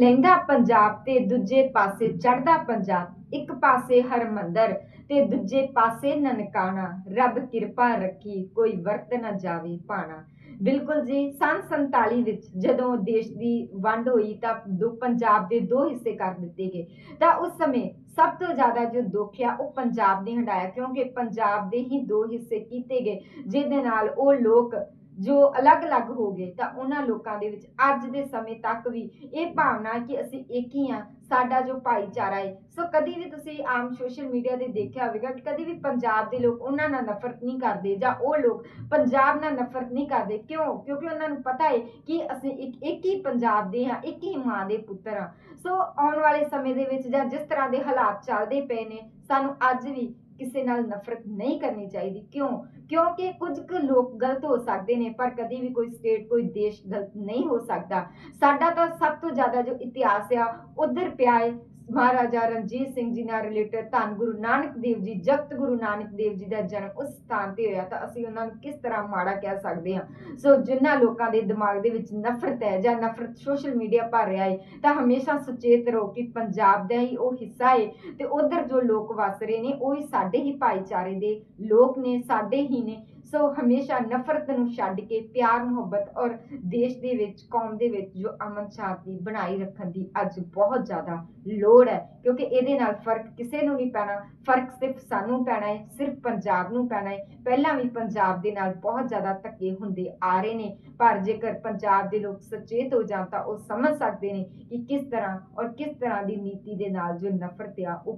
ਲਹਿੰਦਾ ਪੰਜਾਬ ਤੇ ਦੂਜੇ ਪਾਸੇ ਚੜ੍ਹਦਾ ਪੰਜਾਬ, ਇੱਕ ਪਾਸੇ ਹਰਮੰਦਰ ਤੇ ਦੂਜੇ ਪਾਸੇ ਨਨਕਾਣਾ, ਰੱਬ ਕਿਰਪਾ ਰੱਖੀ ਕੋਈ ਵਰਤ ਨਾ ਜਾਵੇ ਪਾਣਾ। ਬਿਲਕੁਲ ਜੀ, ਸੰਨ 47 ਵਿੱਚ ਜਦੋਂ ਦੇਸ਼ ਦੀ ਵੰਡ ਹੋਈ ਤਾਂ ਦੋ ਪੰਜਾਬ ਦੇ ਦੋ ਹਿੱਸੇ ਕਰ ਦਿੱਤੇ ਗਏ। ਤਾਂ ਉਸ ਸਮੇਂ ਸਭ ਤੋਂ ਜ਼ਿਆਦਾ ਜੋ ਦੁੱਖ ਆ ਉਹ ਪੰਜਾਬ ਨੇ ਹੰਡਾਇਆ, ਕਿਉਂਕਿ ਪੰਜਾਬ ਦੇ ਹੀ ਦੋ ਹਿੱਸੇ ਕੀਤੇ ਗਏ, ਜਿਹਦੇ ਨਾਲ ਉਹ ਲੋਕ ਜੋ ਅਲੱਗ-ਅਲੱਗ ਹੋ ਗਏ, ਤਾਂ ਉਹਨਾਂ ਲੋਕਾਂ ਦੇ ਵਿੱਚ ਅੱਜ ਦੇ ਸਮੇਂ ਤੱਕ ਵੀ ਇਹ ਭਾਵਨਾ ਕਿ ਅਸੀਂ ਇੱਕ ਹੀ ਆ ਸਾਡਾ ਜੋ ਭਾਈਚਾਰਾ ਹੈ। ਸੋ ਕਦੀ ਵੀ ਤੁਸੀਂ ਆਮ ਸੋਸ਼ਲ ਮੀਡੀਆ ਤੇ ਦੇਖਿਆ ਹੋਵੇਗਾ ਕਿ ਕਦੀ ਵੀ ਪੰਜਾਬ ਦੇ ਲੋਕ ਉਹਨਾਂ ਨਾਲ ਨਫ਼ਰਤ ਨਹੀਂ ਕਰਦੇ ਜਾਂ ਉਹ ਲੋਕ ਪੰਜਾਬ ਨਾਲ ਨਫ਼ਰਤ ਨਹੀਂ ਕਰਦੇ। ਕਿਉਂ? ਕਿਉਂਕਿ ਉਹਨਾਂ ਨੂੰ ਪਤਾ ਹੈ ਕਿ ਅਸੀਂ ਇੱਕ ਇੱਕ ਹੀ ਪੰਜਾਬ ਦੇ ਹਾਂ, ਇੱਕ ਹੀ ਮਾਂ ਦੇ ਪੁੱਤਰ ਹਾਂ। ਸੋ ਆਉਣ ਵਾਲੇ ਸਮੇਂ ਦੇ ਵਿੱਚ ਜਾਂ ਜਿਸ ਤਰ੍ਹਾਂ ਦੇ ਹਾਲਾਤ ਚੱਲਦੇ ਪਏ ਨੇ, ਸਾਨੂੰ ਅੱਜ ਵੀ ਕਿਸੇ ਨਾਲ ਨਫ਼ਰਤ ਨਹੀਂ ਕਰਨੀ ਚਾਹੀਦੀ। ਕਿਉਂ? ਕਿਉਂਕਿ ਕੁਝ ਕੁ ਲੋਕ ਗਲਤ ਹੋ ਸਕਦੇ ਨੇ, ਪਰ ਕਦੀ ਵੀ ਕੋਈ ਸਟੇਟ, ਕੋਈ ਦੇਸ਼ ਗਲਤ ਨਹੀਂ ਹੋ ਸਕਦਾ। ਸਾਡਾ ਤਾਂ ਸਭ ਤੋਂ ਜ਼ਿਆਦਾ ਜੋ ਇਤਿਹਾਸ ਆ, ਉਧਰ ਪਿਆ ਹੈ ਮਹਾਰਾਜਾ ਰਣਜੀਤ ਸਿੰਘ ਜੀ ਨਾਲ ਰਿਲੇਟਡ ਧੰਨ ਗੁਰੂ ਨਾਨਕ ਦੇਵ ਜੀ, ਜਗਤ ਗੁਰੂ ਨਾਨਕ ਦੇਵ ਜੀ ਦਾ ਜਨਮ ਉਸ ਸਥਾਨ ਤੇ ਹੋਇਆ ਤਾਂ ਅਸੀਂ ਉਹਨਾਂ ਨੂੰ ਕਿਸ ਤਰ੍ਹਾਂ ਮਾੜਾ ਕਹਿ ਸਕਦੇ ਹਾਂ? ਸੋ ਜਿਨ੍ਹਾਂ ਲੋਕਾਂ ਦੇ ਦਿਮਾਗ ਦੇ ਵਿੱਚ ਨਫ਼ਰਤ ਹੈ ਜਾਂ ਨਫ਼ਰਤ ਸੋਸ਼ਲ ਮੀਡੀਆ ਭਰ ਰਿਹਾ ਹੈ ਤਾਂ ਹਮੇਸ਼ਾ ਸੁਚੇਤ ਰਹੋ ਕਿ ਪੰਜਾਬ ਦਾ ਹੀ ਉਹ ਹਿੱਸਾ ਹੈ ਤੇ ਉਧਰ ਜੋ ਲੋਕ ਵਸ ਰਹੇ ਨੇ, ਉਹ ਹੀ ਸਾਡੇ ਹੀ ਭਾਈਚਾਰੇ ਦੇ ਲੋਕ ਨੇ, ਸਾਡੇ ਹੀ ਨੇ। ਸੋ ਹਮੇਸ਼ਾ ਨਫ਼ਰਤ ਨੂੰ ਛੱਡ ਕੇ ਪਿਆਰ, ਮੁਹੱਬਤ ਔਰ ਦੇਸ਼ ਦੇ ਵਿੱਚ, ਕੌਮ ਦੇ ਵਿੱਚ ਜੋ ਅਮਨ ਸ਼ਾਂਤੀ ਬਣਾਈ ਰੱਖਣ ਦੀ ਅੱਜ ਬਹੁਤ ਜ਼ਿਆਦਾ ਲੋੜ ਹੈ, ਕਿਉਂਕਿ ਇਹਦੇ ਨਾਲ ਫ਼ਰਕ ਕਿਸੇ ਨੂੰ ਨਹੀਂ ਪੈਣਾ, ਫ਼ਰਕ ਸਿਰਫ ਸਾਨੂੰ ਪੈਣਾ ਹੈ, ਸਿਰਫ ਪੰਜਾਬ ਨੂੰ ਪੈਣਾ ਹੈ। ਪਹਿਲਾਂ ਵੀ ਪੰਜਾਬ ਦੇ ਨਾਲ ਬਹੁਤ ਜ਼ਿਆਦਾ ਧੱਕੇ ਹੁੰਦੇ ਆ ਰਹੇ ਨੇ, ਪਰ ਜੇਕਰ ਪੰਜਾਬ ਦੇ ਲੋਕ ਸੁਚੇਤ ਹੋ ਜਾਣ ਤਾਂ ਉਹ ਸਮਝ ਸਕਦੇ ਨੇ ਕਿ ਕਿਸ ਤਰ੍ਹਾਂ ਔਰ ਕਿਸ ਤਰ੍ਹਾਂ ਦੀ ਨੀਤੀ ਦੇ ਨਾਲ ਜੋ ਨਫ਼ਰਤ ਆ, ਉਹ